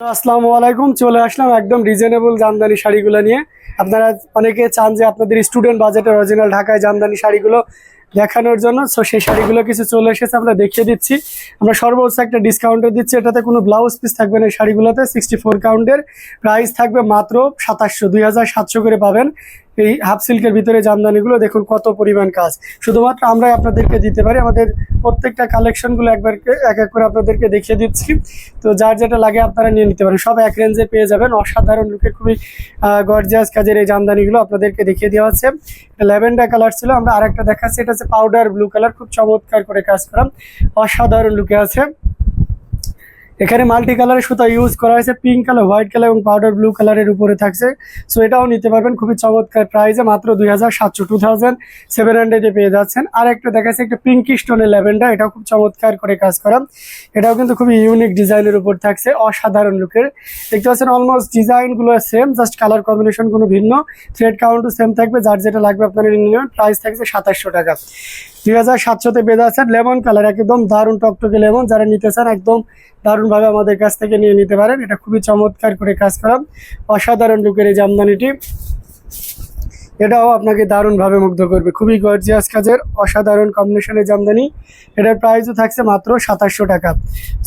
আসসালামু আলাইকুম, চলে আসলাম একদম রিজনেবল জামদানি শাড়িগুলো নিয়ে। আপনারা অনেকে চান যে আপনাদের স্টুডেন্ট বাজেটের অরিজিনাল ঢাকায় জামদানি শাড়িগুলো দেখানোর জন্য সো সেই শাড়িগুলো কিছু চলে এসেছে, আমরা দেখিয়ে দিচ্ছি। আমরা সর্বোচ্চ একটা ডিসকাউন্টে দিচ্ছি, এটাতে কোনো ব্লাউজ পিস থাকবে না এই শাড়িগুলোতে সিক্সটি ফোর কাউন্টের প্রাইস থাকবে মাত্র সাতাশশো, দুই হাজার সাতশো করে পাবেন। এই হাফ সিল্কের ভিতরে জামদানিগুলো দেখুন কত পরিমাণ কাজ। শুধুমাত্র আমরাই আপনাদেরকে দিতে পারি, আমাদের প্রত্যেকটা কালেকশনগুলো একবার এক এক করে আপনাদেরকে দেখিয়ে দিচ্ছি। তো যার যেটা লাগে আপনারা নিয়ে নিতে পারেন। সব এক রেঞ্জে পেয়ে যাবেন। অসাধারণ লুকে খুবই গর্জিয়াস কাজের এই জামদানিগুলো আপনাদেরকে দেখিয়ে দেওয়া হচ্ছে। ল্যাভেন্ডার কালার ছিল, আমরা আরেকটা দেখাচ্ছি। এটা হচ্ছে পাউডার ব্লু কালার খুব চমৎকার করে কাজ করা। অসাধারণ লুকে আছে। এখানে মাল্টি কালারের সুতা ইউজ করা হয়েছে পিঙ্ক কালার হোয়াইট কালার এবং পাউডার ব্লু কালারের উপরে থাকছে। সো এটাও নিতে পারবেন, খুবই চমৎকার প্রাইসে মাত্র দুই হাজার সাতশো টু থাউজেন্ড সেভেন হান্ড্রেডে পেয়ে যাচ্ছেন। আর একটা দেখাচ্ছে একটা পিঙ্কি স্টোনের ল্যাভেন্ডার এটাও খুব চমৎকার করে কাজ করা। এটাও কিন্তু খুবই ইউনিক ডিজাইনের উপর থাকছে, অসাধারণ লুকের দেখতে পাচ্ছেন অলমোস্ট ডিজাইনগুলো সেম জাস্ট কালার কম্বিনেশন কোনো ভিন্ন। থ্রেড কাউন্টও সেম থাকবে, যার যেটা লাগবে আপনারা নিয়ে প্রাইস থাকছে সাতাশশো টাকা। দুই হাজার সাতশোতে বেঁধে আছেন লেমন কালার, একদম দারুণ টকটকে লেমন। যারা নিতে চান একদম দারুণভাবে আমাদের কাছ থেকে নিয়ে নিতে পারেন। এটা খুবই চমৎকার করে কাজ করা। অসাধারণ লুকের এই জামদানিটি। এটাও আপনাকে দারুণভাবে মুগ্ধ করবে। খুবই গর্জিয়াস কাজের অসাধারণ কম্বিনেশনের জামদানি। এটার প্রাইসও থাকছে মাত্র সাতাশশো টাকা।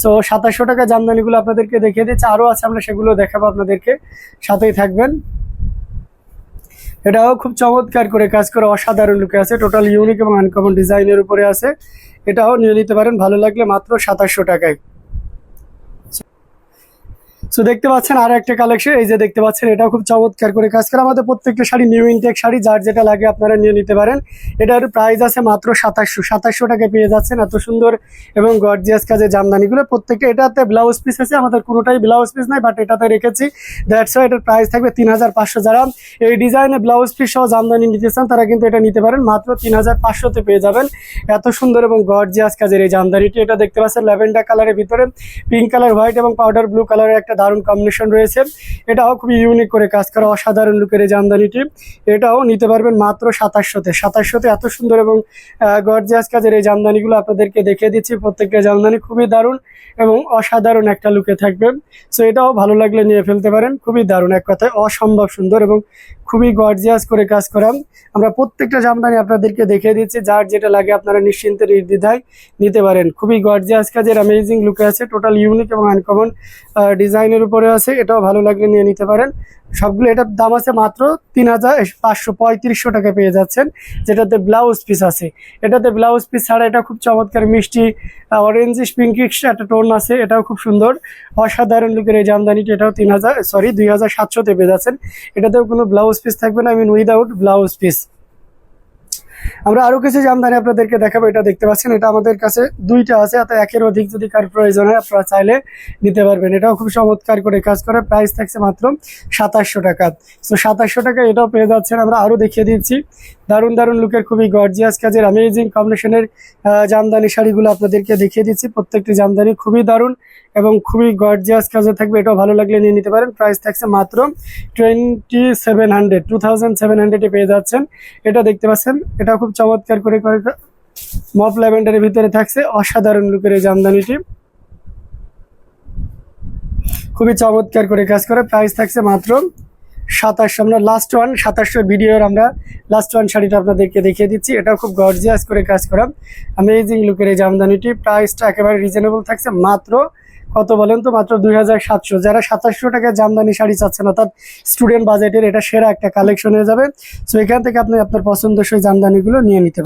সো সাতাশশো টাকা জামদানিগুলো আপনাদেরকে দেখিয়ে দিচ্ছে। আরও আছে, আমরা সেগুলো দেখাবো আপনাদেরকে। সাথেই থাকবেন। এটাও খুব চমৎকার করে কাজ করে, অসাধারণ লুকে আছে টোটাল ইউনিক এবং আনকমন ডিজাইনের উপরে আছে। এটাও নিয়ে নিতে পারেন, ভালো লাগলে মাত্র সাতাশশো টাকায়। সো দেখতে পাচ্ছেন আর একটা কালেকশন এই যে দেখতে পাচ্ছেন, এটাও খুব চমৎকার করে কাজ করে। আমাদের প্রত্যেকটা শাড়ি নিউ ইনটেক শাড়ি, যার যেটা লাগে আপনারা নিয়ে নিতে পারেন। এটার প্রাইস আছে মাত্র সাতাশশো। সাতাশশো টাকায় পেয়ে যাচ্ছেন এত সুন্দর এবং গর্জিয়াস কাজের জামদানিগুলো। প্রত্যেকটা এটাতে ব্লাউজ পিস আছে, আমাদের কোনোটাই ব্লাউজ পিস নাই বাট এটাতে রেখেছি। দ্যাটস এটার প্রাইস থাকবে তিন হাজার পাঁচশো। যারা এই ডিজাইনে ব্লাউজ পিস সহ জামদানি নিতে চান, তারা কিন্তু এটা নিতে পারেন। মাত্র তিন হাজার পাঁচশোতে পেয়ে যাবেন। এত সুন্দর এবং গর্জিয়াস কাজের এই জামদানিটি। এটা দেখতে পাচ্ছেন ল্যাভেন্ডার কালারের ভিতরে। পিঙ্ক কালার হোয়াইট এবং পাউডার ব্লু কালারের একটা দারুণ কম্বিনেশন রয়েছে। এটাও খুবই ইউনিক করে কাজ করা অসাধারণ লুকের এই জামদানিটি এটাও নিতে পারবেন মাত্র সাতাশশোতে। সাতাশশোতে এত সুন্দর এবং গর্জিয়াস কাজের এই জামদানিগুলো আপনাদেরকে দেখিয়ে দিচ্ছি। প্রত্যেকটা জামদানি খুবই দারুণ এবং অসাধারণ একটা লুকে থাকবে। সো এটাও ভালো লাগলে নিয়ে ফেলতে পারেন। খুবই দারুণ। এক কথায় অসম্ভব সুন্দর এবং খুবই গর্জিয়াস করে কাজ করা আমরা প্রত্যেকটা জামদানি আপনাদেরকে দেখিয়ে দিচ্ছি, যার যেটা লাগে আপনারা নিশ্চিন্তে নির্দ্বিধায় নিতে পারেন। খুবই গর্জিয়াস কাজের অ্যামেজিং লুকে আছে টোটাল ইউনিক এবং আনকমন ডিজাইনের উপরে আছে। এটাও ভালো লাগলে নিয়ে নিতে পারেন। সবগুলো, এটার দাম আছে মাত্র তিন হাজার পাঁচশো পঁয়ত্রিশশো টাকা পেয়ে যাচ্ছেন, যেটাতে ব্লাউজ পিস আছে। এটাতে ব্লাউজ পিস ছাড়া এটা খুব চমৎকার মিষ্টি অরেঞ্জিশ পিঙ্কিশ একটা টোন আছে, এটাও খুব সুন্দর। অসাধারণ লুকের এই জামদানিটি এটাও তিন হাজার সরি দুই হাজার সাতশোতে পেয়ে যাচ্ছেন। এটাতেও কোনো ব্লাউজ পিস থাকবে না I mean without blouse piece আমরা আরও কিছু জামদানি আপনাদেরকে দেখাবো, এটা দেখতে পাচ্ছেন, এটা আমাদের কাছে দুইটা আছে অর্থাৎ একের অধিক যদি কার প্রয়োজন হয়, আপনারা চাইলে নিতে পারবেন। এটাও খুব চমৎকার করে কাজ করে প্রাইস থাকছে মাত্র সাতাশশো টাকা। তো সাতাশশো টাকা এটাও পেয়ে যাচ্ছেন, আমরা আরও দেখিয়ে দিচ্ছি। দারুণ দারুণ লুকের খুবই গর্জিয়াস কাজের অ্যামেজিং কম্বিনেশনের জামদানি শাড়িগুলো আপনাদেরকে দেখিয়ে দিচ্ছি। প্রত্যেকটি জামদানি খুবই দারুণ এবং খুবই গর্জিয়াস কাজে থাকবে। এটাও ভালো লাগলে নিয়ে নিতে পারেন। প্রাইস থাকছে মাত্র twenty seven hundred two thousand seven হান্ড্রেডে পেয়ে যাচ্ছেন। এটা দেখতে পাচ্ছেন এটা খুব চমৎকার করে মপ ল্যাভেন্ডারের ভিতরে থাকছে অসাধারণ লুকের এই জামদানিটি। খুবই চমৎকার করে কাজ করে। প্রাইস থাকছে মাত্র সাতাশশো আমরা লাস্ট ওয়ান সাতাশশো ভিডিওর আমরা লাস্ট ওয়ান শাড়িটা আপনাদেরকে দেখিয়ে দিচ্ছি। এটা খুব গর্জিয়াস করে কাজ করা। অ্যামেজিং লুকের এই জামদানিটি। প্রাইসটা একেবারে রিজনেবল থাকছে। মাত্র কত বলেন তো? মাত্র দুই হাজার সাতশো। যারা সাতাশশো টাকা জামদানি শাড়ি চাচ্ছেন, অর্থাৎ স্টুডেন্ট বাজেটের এটা সেরা একটা কালেকশন হয়ে যাবে। সো এখান থেকে আপনি আপনার পছন্দসই জামদানিগুলো নিয়ে নিতে